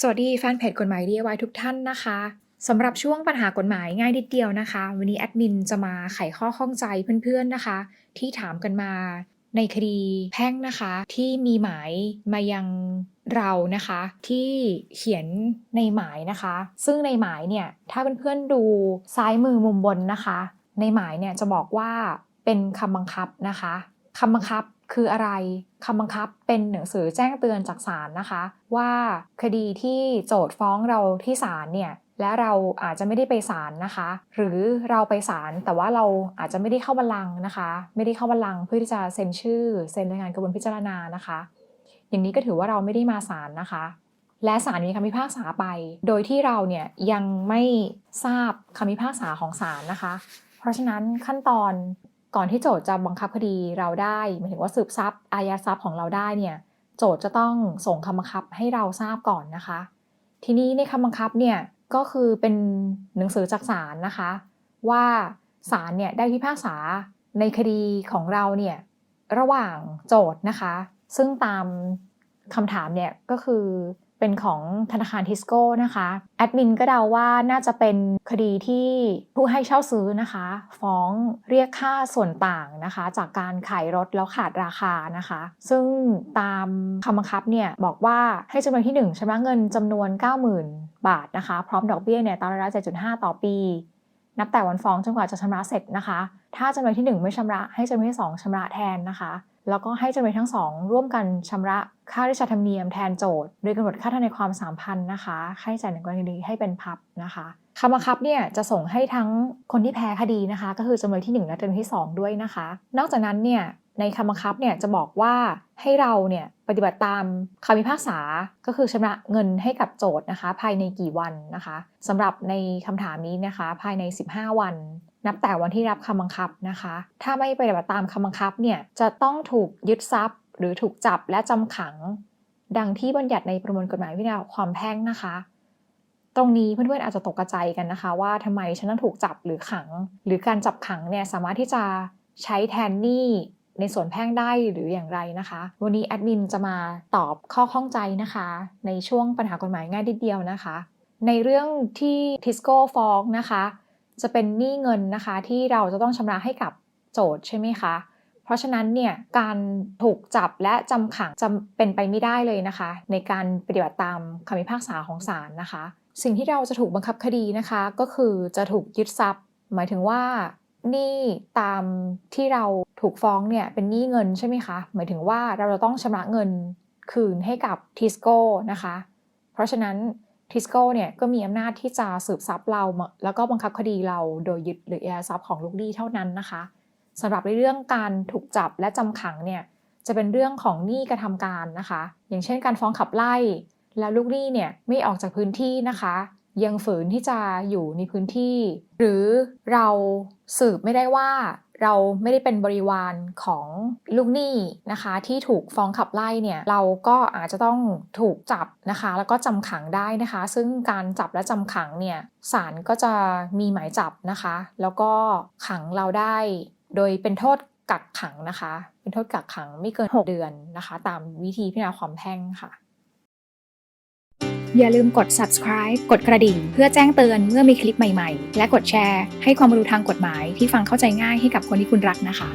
สวัสดีแฟนเพจกฎหมาย DIY ทุกท่านนะคะสำหรับช่วงปัญหากฎหมายง่ายนิดเดียวนะคะ วันนี้แอดมินจะมาไขข้อข้องใจเพื่อนๆนะคะ ที่ถามกันมาในคดีแพ่งนะคะที่มีหมายมายังเรานะคะที่เขียนในหมายนะคะ ซึ่งในหมายเนี่ยถ้าเพื่อนๆดูซ้ายมือมุมบนนะคะ ในหมายเนี่ยจะบอกว่าเป็นคำบังคับนะคะคำบังคับ คืออะไรคำบังคับเป็นหนังสือแจ้งเตือนจากศาลนะคะ ว่าคดีที่โจทย์ฟ้องเราที่ศาลเนี่ยและเราอาจจะไม่ได้ไปศาลนะคะ หรือเราไปศาลแต่ว่าเราอาจจะไม่ได้เข้าบัลลังก์นะคะ ไม่ได้เข้าบัลลังก์เพื่อที่จะเซ็นชื่อ เซ็นรายงานกระบวนพิจารณานะคะ อย่างนี้ก็ถือว่าเราไม่ได้มาศาลนะคะ และศาลมีคำพิพากษาไป โดยที่เราเนี่ยยังไม่ทราบคำพิพากษาของศาลนะคะ เพราะฉะนั้นขั้นตอน ก่อนที่โจทย์จะบังคับคดีเราได้หมายถึงว่าสืบทรัพย์อายัดทรัพย์ของเราได้เนี่ยโจทย์จะต้องส่งคำบังคับให้เราทราบก่อนนะคะ ทีนี้ในคำบังคับเนี่ยก็คือเป็นหนังสือจากศาลนะคะ ว่าศาลเนี่ยได้พิพากษาในคดีของเราเนี่ยระหว่างโจทย์นะคะ ซึ่งตามคำถามเนี่ยก็คือ เป็นของธนาคารทิสโก้นะคะแอดมินก็เดาว่าน่าจะเป็นคดีที่ผู้ให้เช่าซื้อนะคะ ฟ้องเรียกค่าส่วนต่างนะคะ จากการขายรถแล้วขาดราคานะคะ ซึ่งตามคำบังคับเนี่ยบอกว่าให้จำเลยที่ 1ชำระเงินจำนวน 90,000 บาทนะคะ พร้อมดอกเบี้ยเนี่ยตามร้อยละ7.5 ต่อปี นับแต่วันฟ้องจนกว่าจะชำระเสร็จนะคะ ถ้าจำเลยที่ 1 ไม่ชำระให้จำเลยที่ 2ชำระแทนนะคะ แล้วก็ให้จำเลยทั้งสองร่วมกันชำระค่าราชธรรมเนียมแทนโจทย์โดยกำหนดค่าทนายความ 3,000นะคะค่าใช้จ่ายในกรณีให้เป็นพับนะคะคำบังคับเนี่ยจะส่งให้ทั้งคนที่แพ้คดีนะคะ ก็คือจำเลยที่ 1 และจำเลยที่ 2 ด้วยนะคะ นอกจากนั้นเนี่ยในคำบังคับเนี่ยจะบอกว่าให้เราเนี่ยปฏิบัติตามคำพิพากษาก็คือชำระเงินให้กับโจทย์นะคะ ภายในกี่วันนะคะสำหรับในคำถามนี้นะคะ ภายใน 15 วัน นับแต่วันที่รับคำบังคับนะคะ ถ้าไม่ปฏิบัติตามคำบังคับเนี่ยจะต้องถูกยึดทรัพย์ หรือถูกจับและจำขัง ดังที่บัญญัติในประมวลกฎหมายวินัยความแพ่งนะคะ ตรงนี้เพื่อนๆอาจจะตกกระจกันนะคะ ว่าทำไมฉันต้องถูกจับหรือขัง หรือการจับขังเนี่ยสามารถที่จะใช้แทนหนี้ในส่วนแพ่งได้หรืออย่างไรนะคะ วันนี้แอดมินจะมาตอบข้อข้องใจนะคะ ในช่วงปัญหากฎหมายง่ายนิดเดียวนะคะ ในเรื่องที่ทิสโก้ฟ้องนะคะ จะเป็นหนี้เงินนะคะที่เราจะต้องชำระให้กับโจทย์ใช่ไหมคะเพราะฉะนั้นเนี่ยการถูกจับและจำขังจะเป็นไปไม่ได้เลยนะคะ ในการปฏิบัติตามคำพิพากษาของศาลนะคะ สิ่งที่เราจะถูกบังคับคดีนะคะ ก็คือจะถูกยึดทรัพย์ หมายถึงว่าหนี้ตามที่เราถูกฟ้องเนี่ยเป็นหนี้เงินใช่ไหมคะ หมายถึงว่าเราจะต้องชำระเงินคืนให้กับทิสโก้นะคะ เพราะฉะนั้น ทิสโก้เนี่ยก็มีอำนาจที่จะสืบทรัพย์เรา แล้วก็บังคับคดีเราโดยยึดหรือแอายัดทรัพย์ของลูกหนี้เท่านั้นนะคะสำหรับในเรื่องการถูกจับและจำขังเนี่ยจะเป็นเรื่องของหนี้กระทำการนะคะ อย่างเช่นการฟ้องขับไล่ แล้วลูกหนี้เนี่ยไม่ออกจากพื้นที่นะคะยังฝืนที่จะอยู่ในพื้นที่ หรือเราสืบไม่ได้ว่า เราไม่ได้เป็นบริวารของลูกหนี้นะคะ ที่ถูกฟ้องขับไล่เนี่ยเราก็อาจจะต้องถูกจับนะคะ แล้วก็จำขังได้นะคะ ซึ่งการจับและจำขังเนี่ยศาลก็จะมีหมายจับนะคะ แล้วก็ขังเราได้ โดยเป็นโทษกักขังนะคะ เป็นโทษกักขังไม่เกิน 6 เดือนนะคะ ตามวิธีพิจารณาความแพ่งค่ะ อย่าลืมกด subscribe กดกระดิ่ง เพื่อแจ้งเตือนเมื่อมีคลิปใหม่ๆ และกดแชร์ ให้ความรู้ทางกฎหมายที่ฟังเข้าใจง่ายให้กับคนที่คุณรักนะคะ